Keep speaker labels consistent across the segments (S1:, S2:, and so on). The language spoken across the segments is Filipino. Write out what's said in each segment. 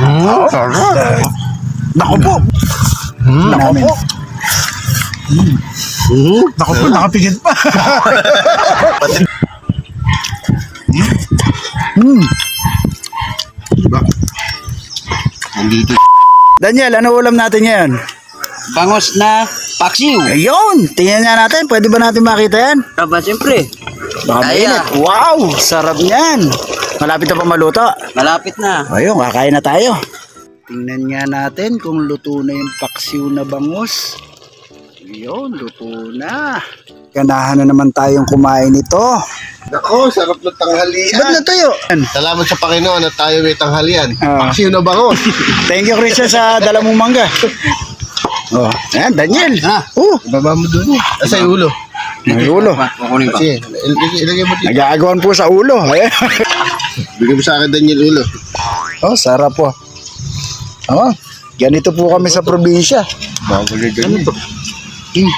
S1: Hmm, sarap.
S2: Nako po.
S1: Hmm,
S2: Nako po.
S1: Hmm,
S2: Nako po, nakapigit pa. Hmm.
S1: diba? Nandito.
S2: Daniel, ano ulam natin ngayon?
S3: Bangos na paksiw.
S2: Ayun, tingnan nga natin. Pwede ba natin makita yan?
S3: Aba, siyempre.
S2: Baka mainit. Wow, sarap niyan. Malapit na pa maluto.
S3: Malapit na.
S2: Ayun, kakain na tayo. Tingnan nga natin kung luto na yung paksiw na bangus. Ayun, luto na. Ganahan na naman tayong kumain ito.
S1: Nako, sarap ng tanghalian.
S2: Ba't natuyo?
S1: Salamat sa Panginoon at tayo may tanghalian.
S2: Ah.
S1: Paksiw na bango.
S2: Thank you, Christian, sa dala mong mangga. Oh, ayan, Daniel.
S3: Ah.
S2: Oh,
S1: Ibaba mo doon eh. Asa yung ulo?
S2: May ulo.
S3: Kukunin pa.
S1: Sige, il- ilagay mo dito.
S2: Nagagawan po sa ulo. Ayan.
S1: Bigyan mo sa akin, Daniel, ulo.
S2: Oh, sarap po. Oh, ganito po kami sa probinsya.
S1: Bago na ganyan.
S2: Hmm.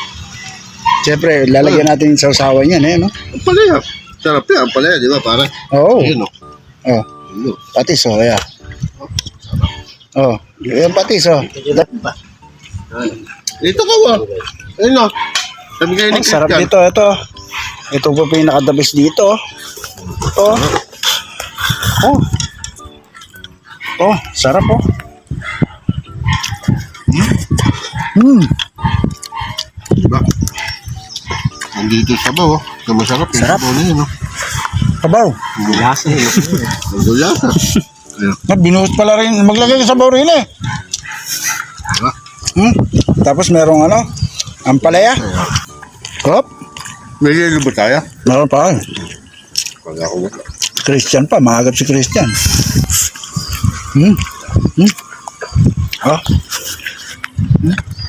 S2: Siyempre, lalagyan natin yung sausawan yan, eh, no?
S1: Ang palaya. Sarap yan, ang palaya, di ba? Para.
S2: Oo.
S1: Ayun, oh.
S2: Oh,
S1: Ayun, oh.
S2: patis, oh, yeah. Oh, yung patis, oh.
S1: Ito ka ba? Ayun, oh. Sabi kayo ni
S2: Ang sarap
S1: Christian.
S2: dito, ito. Ito po po yung nakadabis dito. Oh. Oh. Oh, sarap oh. Hmm.
S1: Diba? Nandito sa baw, oh. Ito masarap. yung
S2: Sarap.
S1: sabaw na yun, oh.
S2: Kabaw.
S3: Lasa eh.
S1: Ang gulasa. Ayun.
S2: Na, binuhos pala rin. Maglagay ka sa baw rin eh.
S1: Diba?
S2: Hmm. Tapos merong ano, ampalaya. Hop.
S1: May yelo ba tayo?
S2: Meron pa.
S1: wala.
S2: Christian pa, maagap si Christian. Hmm. Hmm. Oh.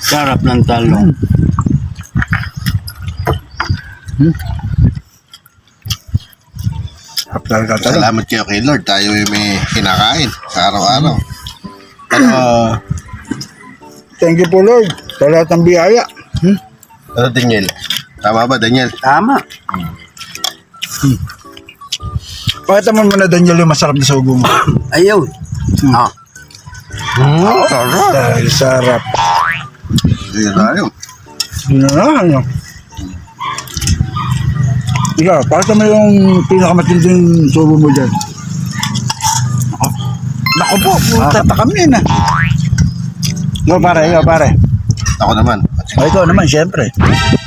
S3: Sarap ng talong.
S2: Sarap talaga talaga.
S1: Salamat kayo kay Lord. Tayo ay may kinakain sa araw-araw. Pero,
S2: Thank you po Lord sa lahat ng biyaya. Hmm.
S1: ano Daniel? Tama ba Daniel?
S3: Tama.
S2: Pakita mo muna Daniel yung masarap na sugo mo.
S3: Ayun. Ah.
S1: Hmm, sarap.
S2: Dahil sarap.
S1: Ayun tayo.
S2: Yun na ano. Ikaw, pakita mo yung pinakamatinding sugo mo dyan. Ako. Naku po, puta pa kami na. Ikaw pare, ikaw pare.
S1: Ako naman.
S2: O ikaw naman, syempre.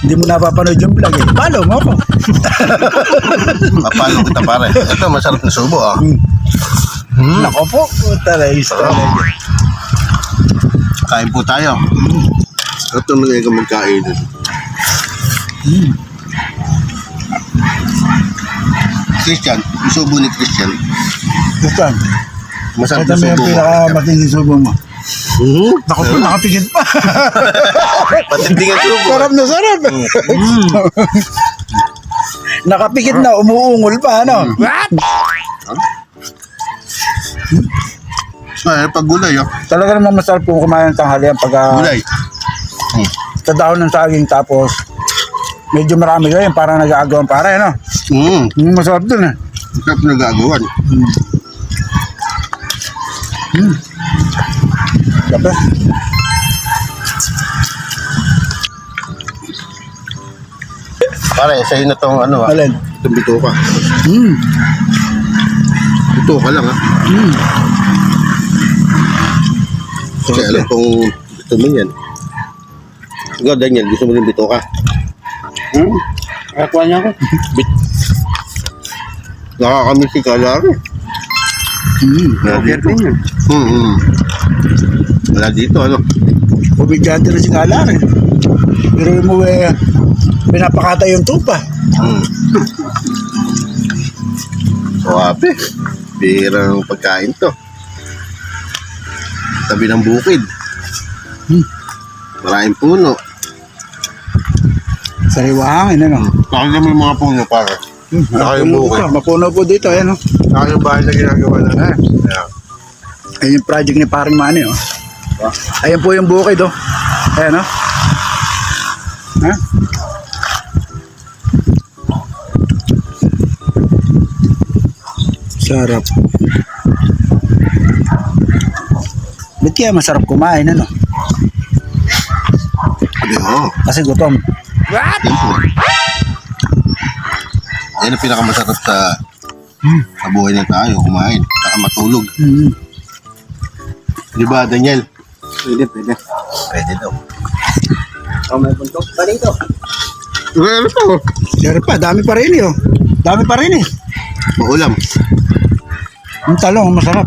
S2: Hindi mo napapanood yung vlog eh. Follow mo ako.
S1: Papalo kita pare. Ito masarap na subo ah.
S2: Hmm. Naku po, puta na talaga.
S1: Kain po tayo. Ito mo na yung magkain. Christian, yung subo ni Christian.
S2: Christian,
S1: Masarap na
S2: mo yung
S1: subo mo.
S2: Pinakamatinding sugo mo.
S1: Hmm?
S2: Naku po, nakapigit pa.
S1: Patinding ang subo.
S2: sarap na sarap. Nakapikit na, umuungol pa, ano? What?
S1: Ay, pag gulay oh.
S2: Talaga naman masarap kung kumain ng tanghalian pag uh,
S1: Gulay. Hmm.
S2: sa dahon ng saging tapos medyo marami kayo, parang nag-aagawan para, ano?
S1: Hmm.
S2: Yung masarap dun, eh.
S1: Masarap na gagawan.
S2: Kape.
S1: Pare, sa'yo na tong ano ah.
S2: Alin?
S1: Itong bito ka.
S2: Hmm.
S1: Bito ka lang ah.
S2: Hmm.
S1: Kasi alam kong gusto mo yan. Ikaw, Daniel, gusto mo rin bito ka.
S3: Hmm. Kakuha niya ako.
S1: Nakakamiss si Kalari.
S2: Hmm.
S3: Over din yun.
S1: Hmm, hmm. Wala dito, ano?
S2: Ubidyante na si Kalar, eh. Pero yung mo, eh, pinapakata yung tupa.
S1: Hmm. Suwabe. Birang pagkain to. Tabi ng bukid.
S2: Hmm.
S1: Maraming puno.
S2: Sariwa hangin, ano?
S1: Nakita mo yung mga puno, para.
S2: Hmm.
S1: Saka yung bukid.
S2: Mapuno po dito, ayan, oh.
S1: Saka yung bahay na ginagawa na.
S2: Ah.
S1: Yeah.
S2: Ayan yung project ni Paring Manny, oh. Ayan po yung bukid, oh. Ayan, oh. Ha? Sarap. Ba't kaya masarap kumain, ano?
S1: Sabi, oo.
S2: Kasi gutom.
S1: Siyempre. Yan ang pinakamasarap sa sa buhay na tayo, kumain. Saka matulog.
S2: Mm.
S1: Di ba, Daniel?
S3: Pwede, pwede.
S1: Pwede daw.
S3: Oh, may buntok pa dito.
S1: Ano to?
S2: Pero pa, dami pa rin eh, oh. Dami pa rin eh.
S1: Maulam.
S2: Yung talong, masarap.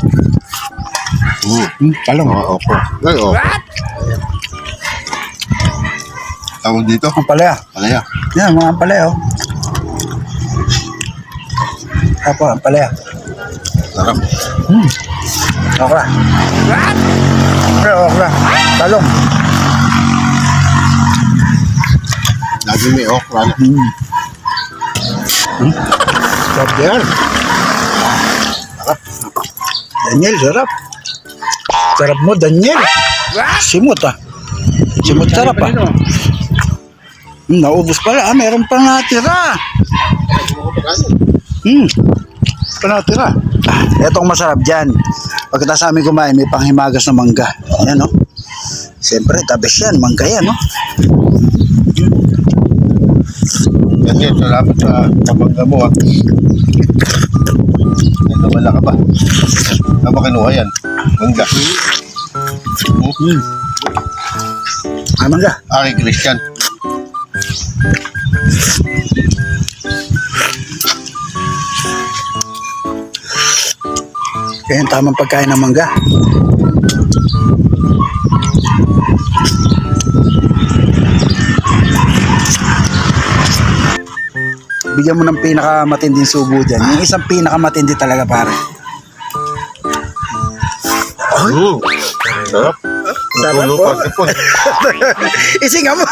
S1: Mm.
S2: Hmm, talong.
S1: Oo, opo. Ay, oo. Tawag dito?
S2: Ang palaya.
S1: Palaya.
S2: Yan, mga palaya, oh. Apo, ang palaya.
S1: Sarap.
S2: Hmm. Okra, okra. Talong.
S1: Lagi may okra.
S2: Hmm. Hmm. Sarap yan. Sarap. Daniel, sarap. Sarap mo, Daniel. Simot ah. Simot sarap ah. Hmm, naubos pala. Ah, meron pa natira. Hmm. Pa natira. Ah, etong masarap dyan. Pagkita sa amin kumain, may panghimagas na mangga. Ayan, no? Siyempre, tabis yan. Mangga yan, no?
S1: Daniel, salamat sa kapangga mo ah. Nagkabala ka ba? Saan ba kinuha yan? Mangga.
S2: Hmm. Ah, mangga.
S1: Ari Christian.
S2: Kaya tamang pagkain ng mangga. Bigyan mo ng pinakamatinding subo dyan. Yung isang pinakamatindi talaga pare.
S1: Mm. Sarap.
S2: Sarap po. Isinga mo.